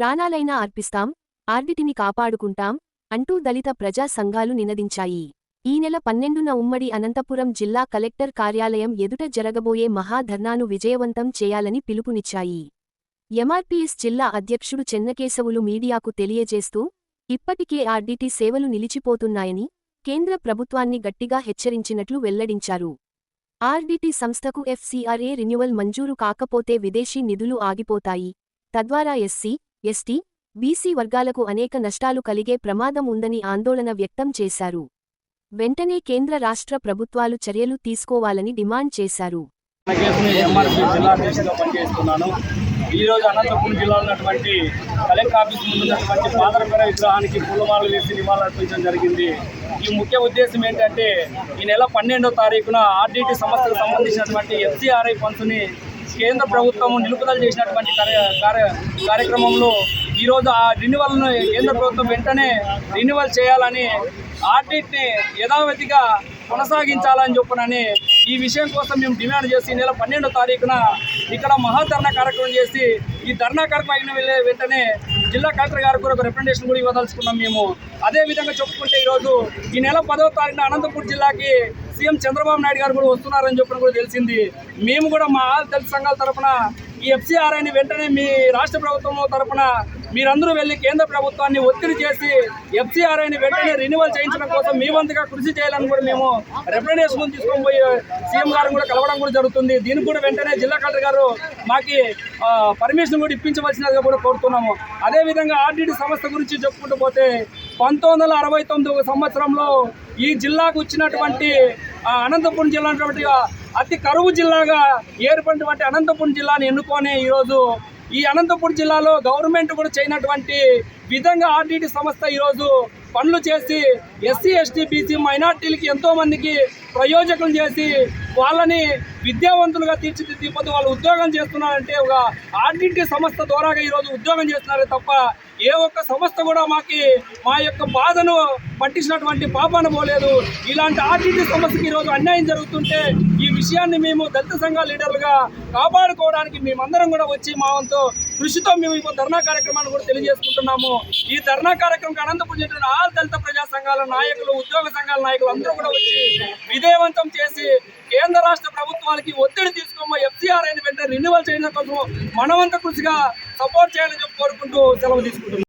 ప్రాణాలైనా అర్పిస్తాం ఆర్డిటిని కాపాడుకుంటాం అంటూ దళిత ప్రజా సంఘాలు నినదించాయి. ఈ నెల పన్నెండున ఉమ్మడి అనంతపురం జిల్లా కలెక్టర్ కార్యాలయం ఎదుట జరగబోయే మహాధర్నాను విజయవంతం చేయాలని పిలుపునిచ్చాయి. ఎంఆర్పీఎస్ జిల్లా అధ్యక్షుడు చెన్నకేశవులు మీడియాకు తెలియజేస్తూ ఇప్పటికే ఆర్డిటి సేవలు నిలిచిపోతున్నాయని కేంద్ర ప్రభుత్వాన్ని గట్టిగా హెచ్చరించినట్లు వెల్లడించారు. ఆర్డిటి సంస్థకు ఎఫ్సీఆర్ఏ రిన్యువల్ మంజూరు కాకపోతే విదేశీ నిధులు ఆగిపోతాయి. తద్వారా ఎస్సీ ఎస్టీ బీసీ వర్గాలకు అనేక నష్టాలు కలిగే ప్రమాదం ఉందని ఆందోళన వ్యక్తం చేశారు. వెంటనే కేంద్ర రాష్ట్ర ప్రభుత్వాలు చర్యలు తీసుకోవాలని డిమాండ్ చేశారు. నా ఈ రోజు అనంతపురం జిల్లాలో ఉన్నటువంటి కలెక్టర్ ఆఫీస్ ముందు ఉన్నటువంటి పాదరపర విగ్రహానికి పూలమాలలు వేసి నివాళులు అర్పించడం జరిగింది. ఈ ముఖ్య ఉద్దేశం ఏంటంటే ఈ నెల పన్నెండో తారీఖున ఆర్డీటీ సంస్థకు సంబంధించినటువంటి ఎఫ్సీఆర్ఐ ఫండ్స్ని కేంద్ర ప్రభుత్వం నిలుపుదల చేసినటువంటి కార్య కార్య- కార్యక్రమంలో ఈరోజు ఆ రెన్యువల్ను కేంద్ర ప్రభుత్వం వెంటనే రెన్యువల్ చేయాలని ఆర్డిట్ని యథావతిగా కొనసాగించాలని చెప్పనని ఈ విషయం కోసం మేము డిమాండ్ చేసి నెల పన్నెండో తారీఖున ఇక్కడ మహాధర్నా కార్యక్రమం చేసి ఈ ధర్నా కార్యక్రమం వెళ్ళే వెంటనే జిల్లా కలెక్టర్ గారు కూడా ఒక రిప్రజెంటేషన్ కూడా ఇవ్వదలుచుకున్నాం మేము. అదే విధంగా చెప్పుకుంటే ఈరోజు ఈ నెల పదవ తారీఖున అనంతపూర్ జిల్లాకి సీఎం చంద్రబాబు నాయుడు గారు కూడా వస్తున్నారని చెప్పిన కూడా తెలిసింది. మేము కూడా మా ఆల్ దళిత సంఘాల తరపున ఈ ఎఫ్సీఆర్ఐని వెంటనే మీ రాష్ట్ర ప్రభుత్వం తరపున మీరందరూ వెళ్ళి కేంద్ర ప్రభుత్వాన్ని ఒత్తిడి చేసి ఎఫ్సీఆర్ఐని వెంటనే రెన్యువల్ చేయించడం కోసం మీ వంతుగా కృషి చేయాలని కూడా మేము రిప్రజెంటేషన్ తీసుకొని పోయి సీఎం గారిని కూడా కలవడం కూడా జరుగుతుంది. దీనికి కూడా వెంటనే జిల్లా కలెక్టర్ గారు మాకి పర్మిషన్ కూడా ఇప్పించవలసినదిగా కూడా కోరుతున్నాము. అదేవిధంగా ఆర్డీడీ సంస్థ గురించి చెప్పుకుంటూ పోతే పంతొమ్మిది వందల అరవై తొమ్మిది సంవత్సరంలో ఈ జిల్లాకు వచ్చినటువంటి అనంతపురం జిల్లా అటువంటి అతి కరువు జిల్లాగా ఏర్పడినటువంటి అనంతపురం జిల్లాని ఎన్నుకొని ఈరోజు ఈ అనంతపురం జిల్లాలో గవర్నమెంట్ కూడా చేయనటువంటి విధంగా ఆర్డీటీ సంస్థ ఈరోజు పనులు చేసి ఎస్సీ ఎస్టీ బీసీ మైనార్టీలకి ఎంతో మందికి ప్రయోజకులు చేసి వాళ్ళని విద్యావంతులుగా తీర్చిదిద్దిపోతే వాళ్ళు ఉద్యోగం చేస్తున్నారంటే ఒక ఆర్డీటీ సంస్థ ద్వారాగా ఈరోజు ఉద్యోగం చేస్తున్నారే తప్ప ఏ ఒక్క సంస్థ కూడా మాకి మా యొక్క బాధను పట్టించినటువంటి పాపాన పోలేదు. ఇలాంటి ఆర్టీటీ సంస్థకి ఈరోజు అన్యాయం జరుగుతుంటే విషయాన్ని మేము దళిత సంఘాల లీడర్లుగా కాపాడుకోవడానికి మేమందరం కూడా వచ్చి మా వంతు కృషితో మేము ఇప్పుడు ధర్నా కార్యక్రమాన్ని కూడా తెలియజేసుకుంటున్నాము. ఈ ధర్నా కార్యక్రమం అనంతపురం చెందిన ఆల్ దళిత ప్రజా సంఘాల నాయకులు ఉద్యోగ సంఘాల నాయకులు అందరూ కూడా వచ్చి విజయవంతం చేసి కేంద్ర రాష్ట్ర ప్రభుత్వాలకి ఒత్తిడి తీసుకోమ ఎఫ్సీఆర్ అయిన వెంటనే రెన్యువల్ చేయడం కోసం మనవంత కృషిగా సపోర్ట్ చేయాలని చెప్పి కోరుకుంటూ సెలవు తీసుకుంటున్నాం.